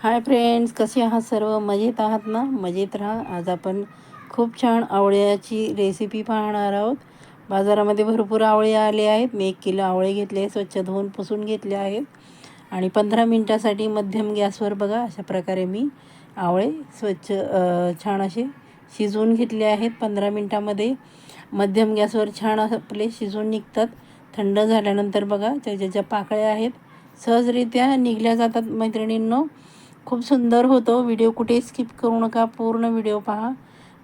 Hi friends कसे आहात सर्व? मजेत आहात ना? मजेत राहा. आज आपण खूप छान आवळ्याची रेसिपी पाहणार आहोत. बाजारामध्ये भरपूर आवळे आले आहेत. मी एक किलो आवळे घेतले स्वच्छ धुवून पुसून घेतले आहेत. आणि पंधरा मिनटासाठी मध्यम गॅसवर बघा अशा प्रकारे मी आवळे स्वच्छ छान असे शिजवून घेतले आहेत पंधरा मिनटामध्ये. मध्यम गॅसवर छान आपले शिजवून निघतात. थंड झाल्यानंतर बघा त्याच्या ज्या पाकळ्या आहेत सहजरित्या निघल्या जातात मैत्रिणींनो. खूप सुंदर होतो. व्हिडिओ कुठे स्किप करू नका. पूर्ण व्हिडिओ पहा.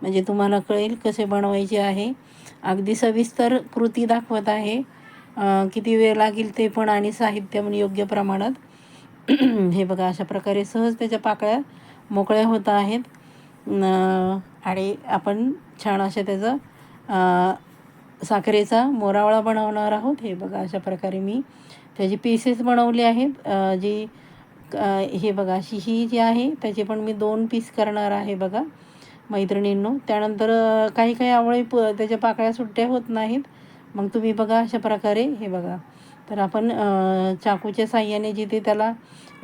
म्हणजे तुम्हाला कळेल कसे बनवायचे आहे. अगदी सविस्तर कृती दाखवत आहे. किती वेळ लागेल ते पण आणि साहित्य पण योग्य प्रमाणात. हे बघा अशा प्रकारे सहज त्याच्या पाकळ्या मोकळ्या होत आहेत. आणि आपण छान अशा त्याचा साखरेचा मोरावळा बनवणार आहोत. हे बघा अशा प्रकारे मी त्याची पीसेस बनवले आहेत. जी हे बघा अशी ही जी आहे त्याचे पण मी दोन पीस करणार आहे बघा मैत्रिणींनो. त्यानंतर काही काही आवळे प त्याच्या पाकळ्या सुट्ट्या होत नाहीत. मग तुम्ही बघा अशा प्रकारे हे बघा. तर आपण चाकूच्या साह्याने जिथे त्याला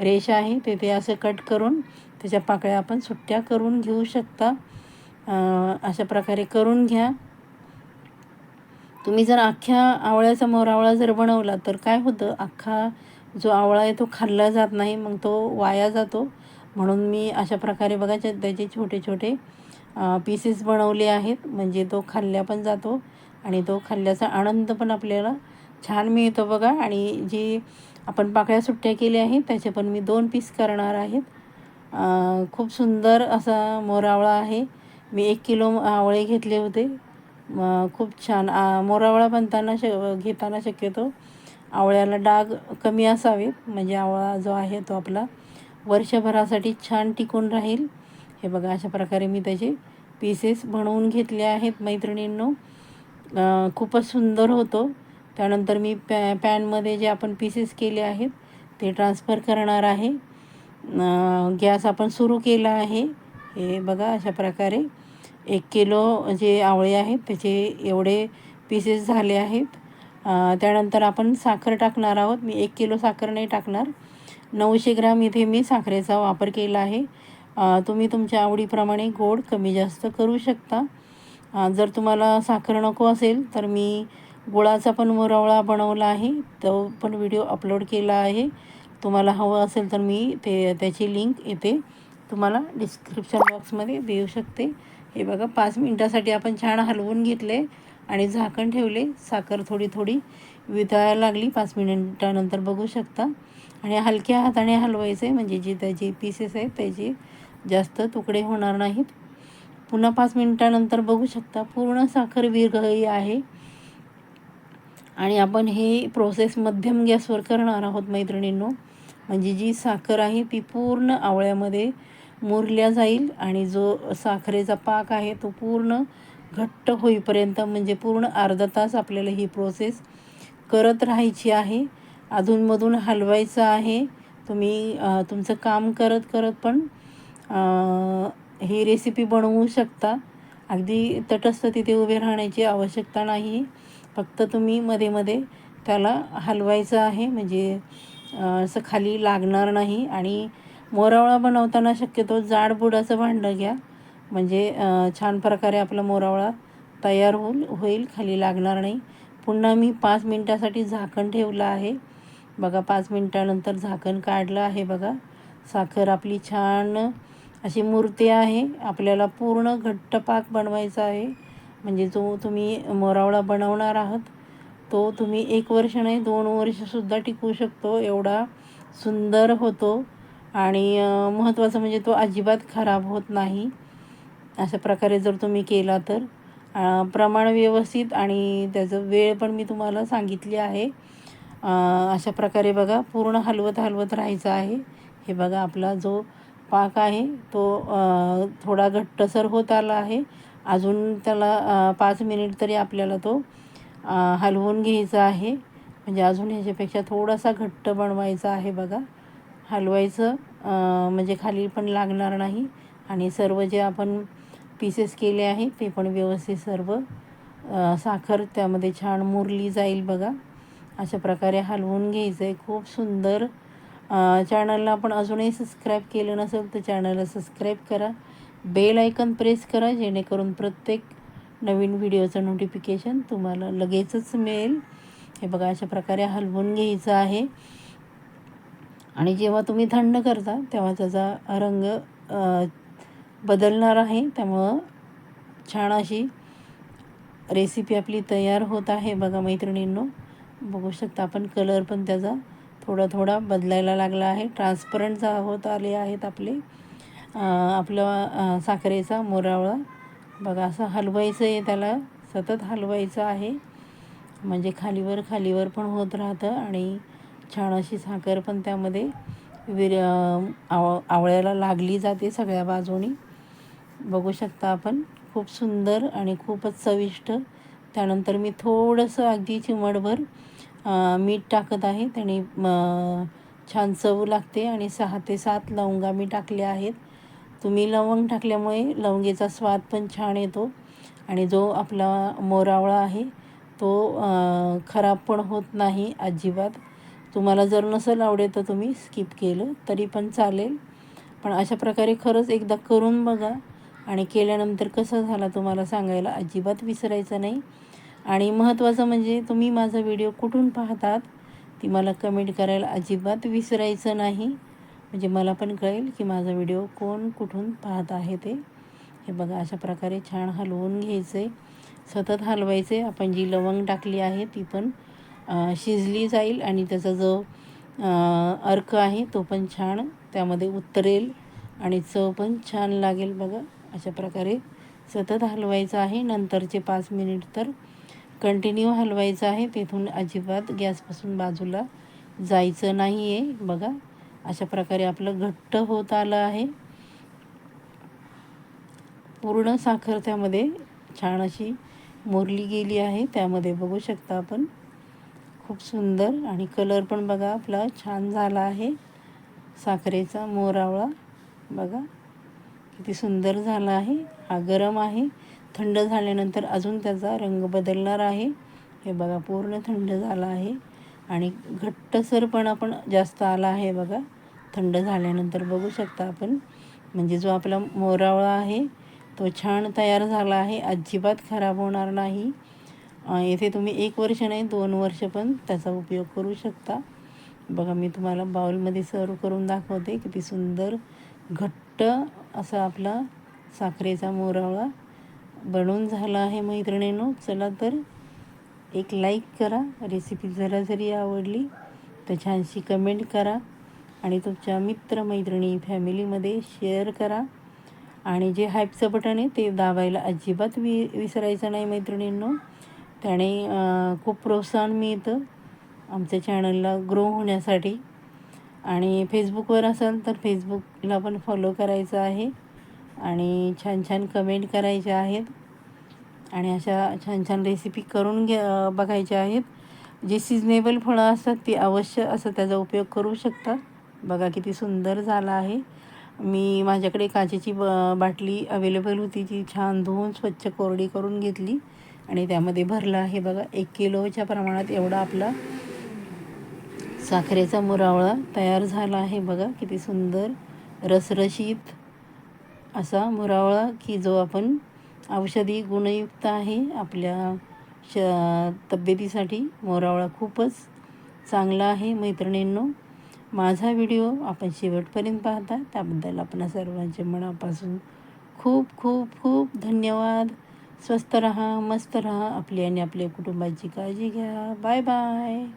रेष आहे तिथे असं कट करून त्याच्या पाकळ्या आपण सुट्ट्या करून घेऊ शकता. अशा प्रकारे करून घ्या. तुम्ही जर अख्ख्या आवळ्याचा मोरावळा जर बनवला तर काय होतं? अख्खा जो आवळा आहे तो खाल्ला जात नाही मग तो वाया जातो. म्हणून मी अशा प्रकारे बघा त्याचे छोटे छोटे पीसेस बनवले आहेत. म्हणजे तो खाल्ल्या पण जातो आणि तो खाल्ल्याचा आनंद पण आपल्याला छान मिळतो बघा. आणि जी आपण पाकळ्या सुट्ट्या केल्या आहेत त्याचे पण मी दोन पीस करणार आहेत. खूप सुंदर असा मोरावळा आहे. मी एक किलो आवळे घेतले होते. खूप छान. मोरावळा बनताना श घेताना शक्यतो आवळ्याला डाग कमी असावेत. म्हणजे आवळा जो आहे तो आपला वर्षभरासाठी छान टिकून राहील. हे बघा अशा प्रकारे मी त्याचे पीसेस बनवून घेतले आहेत मैत्रिणींनो. खूपच सुंदर होतो. त्यानंतर मी पॅ पॅनमध्ये जे आपण पीसेस केले आहेत ते ट्रान्सफर करणार आहे. गॅस आपण सुरू केला आहे. हे बघा अशा प्रकारे एक किलो जे आवळे आहेत त्याचे एवढे पीसेस झाले आहेत. त्यानंतर आपण साखर टाकणार आहोत. मी एक किलो साखर नाही टाकणार. नऊशे ग्राम इथे मी साखरेचा वापर केला आहे. तुम्ही तुमच्या आवडीप्रमाणे गोड कमी जास्त करू शकता. जर तुम्हाला साखर नको असेल तर मी गुळाचा पण मुरवळा बनवला आहे. तो पण व्हिडिओ अपलोड केला आहे. तुम्हाला हवं असेल तर मी ते त्याची लिंक येते तुम्हाला डिस्क्रिप्शन बॉक्समध्ये देऊ शकते. हे बघा पाच मिनटासाठी आपण छान हलवून घेतले. आणि झाकण ठेवले. साखर थोडी थोडी वितळायला लागली. पाच मिनिटानंतर बघू शकता. आणि हलक्या हाताने हलवायचे म्हणजे जे त्याचे पीसेस आहेत त्याचे जास्त तुकडे होणार नाहीत. पुन्हा पाच मिनिटानंतर बघू शकता. पूर्ण साखर विरघळी आहे. आणि आपण हे प्रोसेस मध्यम गॅसवर करणार आहोत मैत्रिणींनो. म्हणजे जी साखर आहे ती पूर्ण आवळ्यामध्ये मुरल्या जाईल. आणि जो साखरेचा पाक आहे तो पूर्ण घट्ट होईपर्यंत म्हणजे पूर्ण अर्धा तास आपल्याला ही प्रोसेस करत राहायची आहे. अधूनमधून हलवायचं आहे. तुम्ही तुमचं काम करत करत पण ही रेसिपी बनवू शकता. अगदी तटस्थ तिथे उभे राहण्याची आवश्यकता नाही. फक्त तुम्ही मध्ये मध्ये त्याला हलवायचं आहे. म्हणजे असं खाली लागणार नाही. आणि मोरावळा बनवताना शक्यतो जाड बुडाचं भांडं घ्या. म्हणजे छान प्रकारे आपला मोरावळा तयार होईल होईल खाली लागणार नाही. पुन्हा मी पाच मिनटासाठी झाकण ठेवलं आहे. बघा पाच मिनटानंतर झाकण काढलं आहे बघा. साखर आपली छान अशी मूर्ती आहे. आपल्याला पूर्ण घट्ट पाक बनवायचा आहे. म्हणजे जो तुम्ही मोरावळा बनवणार आहात तो तुम्ही एक वर्ष नाही दोन वर्षसुद्धा टिकू शकतो. एवढा सुंदर होतो. आणि महत्त्वाचं म्हणजे तो अजिबात खराब होत नाही. अशा प्रकारे जर तुम्ही केला तर प्रमाण व्यवस्थित आणि त्याचं वेळ पण मी तुम्हाला सांगितली आहे. अशा प्रकारे बघा पूर्ण हलवत हलवत राहायचं आहे. हे बघा आपला जो पाक आहे तो थोडा घट्टसर होत आला आहे. अजून त्याला पाच मिनिट तरी आपल्याला तो हलवून घ्यायचा आहे. म्हणजे अजून ह्याच्यापेक्षा थोडासा घट्ट बनवायचा आहे बघा. हलवायचं म्हणजे खाली पण लागणार नाही. आणि सर्व जे आपण पीसेस केले आहे. ते पण व्यवस्थित सर्व साखर त्यामध्ये छान मुरली जाईल बघा. अशा प्रकारे हलवून घ्यायचं आहे खूप सुंदर चॅनलला आपण अजूनही सबस्क्राईब केलं नसेल तर चॅनलला सबस्क्राईब करा. बेल आयकन प्रेस करा जेणेकरून प्रत्येक नवीन व्हिडिओचं नोटिफिकेशन तुम्हाला लगेचच मिळेल. हे बघा अशा प्रकारे हलवून घ्यायचं आहे. आणि जेव्हा तुम्ही थंड करता तेव्हा त्याचा रंग बदलणार आहे. त्यामुळं छान अशी रेसिपी आपली तयार होत आहे. बघा मैत्रिणींनो बघू शकता आपण कलर पण त्याचा थोडा थोडा बदलायला लागला आहे. ट्रान्सपरंट जा होत आले आहेत आपले. आपलं साखरेचा मोरावळा. बघा असं हलवायचं आहे त्याला. सतत हलवायचं आहे. म्हणजे खालीवर खालीवर पण होत राहतं आणि छान अशी साखर पण त्यामध्ये विर आव आवळ्याला लागली जाते सगळ्या बाजूनी. बघू शकता आपण. खूप सुंदर आणि खूपच चविष्ट. त्यानंतर मी थोडंसं अगदी चिमटभर मीठ टाकत आहे. त्याने छान चव लागते आणि सहा ते सात लवंगा मी टाकल्या आहेत. तुम्ही लवंग टाकल्यामुळे लवंगेचा स्वाद पण छान येतो आणि जो आपला मोरावळा आहे तो खराब पण होत नाही अजिबात. तुम्हाला जर नसेल आवडेल तर तुम्ही स्किप केलं तरी पण चालेल. पण अशा प्रकारे खरंच एकदा करून बघा. आणि केल्यानंतर कसं झाला तुम्हाला सांगायला अजिबात विसरायचं नाही. आणि महत्त्वाचं म्हणजे तुम्ही माझा व्हिडिओ कुठून पाहतात ती मला कमेंट करायला अजिबात विसरायचं नाही. म्हणजे मला पण कळेल की माझा व्हिडिओ कोण कुठून पाहत आहे ते. हे बघा अशा प्रकारे छान हलवून घ्यायचे. सतत हलवायचे. आपण जी लवंग टाकली आहे ती पण शिजली जाईल आणि त्याचा जो अर्क आहे तो पण छान त्यामध्ये उतरेल आणि चव पण छान लागेल बघा. अशा प्रकारे सतत हलवायचं आहे. नंतरचे पाच मिनिट तर कंटिन्यू हलवायचं आहे. तिथून अजिबात गॅसपासून बाजूला जायचं नाही आहे बघा अशा प्रकारे आपलं घट्ट होत आलं आहे. पूर्ण साखर त्यामध्ये छान अशी मोरली गेली आहे. त्यामध्ये बघू शकता आपण. खूप सुंदर आणि कलर पण बघा आपला छान झाला आहे. साखरेचा मोरावळा बघा. किती सुंदर झाला आहे. हा गरम आहे. थंड झाल्यानंतर अजून त्याचा रंग बदलणार आहे. हे बघा पूर्ण थंड झाला आहे. आणि घट्टसरपणा पण जास्त आला आहे बघा. थंड झाल्यानंतर बघू शकता आपण. म्हणजे जो आपला मोरावळा आहे तो छान तयार झाला आहे. अजिबात खराब होणार नाही. येथे तुम्ही एक वर्ष नाही दोन वर्ष पण त्याचा उपयोग करू शकता. बघा मी तुम्हाला बाउलमध्ये सर्व करून दाखवते किती सुंदर घट्ट असा आपला साखरेचा मोरावळा बनवून झाला आहे मैत्रिणींनो. चला तर एक लाईक करा. रेसिपी जरा जरी आवडली तर छानशी कमेंट करा आणि तुमच्या मित्रमैत्रिणी फॅमिलीमध्ये शेअर करा. आणि जे हायपचं बटन आहे ते दाबायला अजिबात वि विसरायचं नाही मैत्रिणींनो. त्याने खूप प्रोत्साहन मिळतं. आमच्या चॅनलला ग्रो होण्यासाठी. आणि फेसबुकवर असाल तर फेसबुकला पण फॉलो करायचं आहे. आणि छान छान कमेंट करायच्या आहेत. आणि अशा छान छान रेसिपी करून घे बघायच्या आहेत. जे सिजनेबल फळं असतात ती अवश्य असं त्याचा उपयोग करू शकता. बघा किती सुंदर झाला आहे. मी माझ्याकडे काचेची ब बाटली अवेलेबल होती. ती छान धुवून स्वच्छ कोरडी करून घेतली. आणि त्यामध्ये भरलं आहे बघा एक किलोच्या प्रमाणात एवढा आपला साखरेचा मुरावळा तयार झाला आहे. बघा किती सुंदर रसरशीत असा मुरावळा की जो आपण औषधी गुणयुक्त आहे. आपल्या श तब्येतीसाठी मोरावळा खूपच चांगला आहे मैत्रिणींनो. माझा व्हिडिओ आपण शेवटपर्यंत पाहता. त्याबद्दल आपण सर्वांचे मनापासून खूप खूप खूप धन्यवाद. स्वस्त रहा मस्त रहा. आपली आणि आपल्या कुटुंबाची काळजी घ्या. Bye bye.